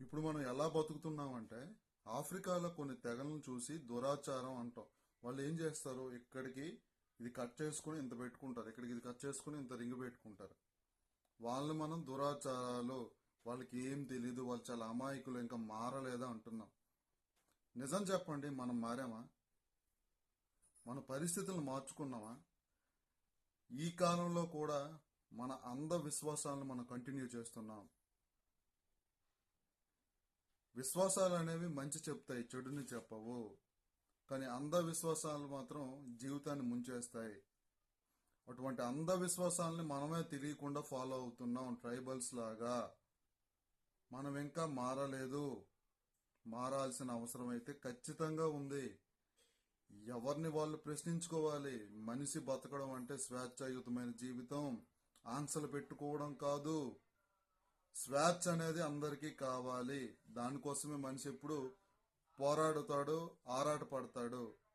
ఇప్పుడు మనం ఎలా బతుకుతున్నామంటే ఆఫ్రికాలో కొన్ని తెగలను చూసి దురాచారం అంటాం. వాళ్ళు ఏం చేస్తారు? ఇక్కడికి ఇది కట్ చేసుకుని ఇంత పెట్టుకుంటారు. ఇక్కడికి ఇది కట్ చేసుకుని ఇంత రింగ్ పెట్టుకుంటారు. వాళ్ళు మనం దురాచారాలు వాళ్ళకి ఏం తెలీదు వాళ్ళు చాలా అమాయకులు ఇంకా మారలేదా అంటున్నాం. నిజం చెప్పండి మనం మారామా? మన పరిస్థితులను మార్చుకున్నామా? ఈ కాలంలో కూడా మన అంధ విశ్వాసాలను మనం కంటిన్యూ చేస్తున్నాం. విశ్వాసాలు అనేవి మంచి చెప్తాయి చెడుని చెప్పవు. కానీ అంధవిశ్వాసాలు మాత్రం జీవితాన్ని ముంచేస్తాయి. అటువంటి అంధవిశ్వాసాలని మనమే తెలియకుండా ఫాలో అవుతున్నాం ట్రైబల్స్ లాగా. మనం ఇంకా మారలేదు. మారాల్సిన అవసరం అయితే ఖచ్చితంగా ఉంది. ఎవరిని వాళ్ళు ప్రశ్నించుకోవాలి? మనిషి బతకడం అంటే స్వేచ్ఛాయుతమైన జీవితం. ఆంక్షలు పెట్టుకోవడం కాదు. స్వేచ్ఛ అనేది అందరికీ కావాలి. దానికోసమే మనిషి ఎప్పుడు పోరాడుతాడు ఆరాటపడతాడు.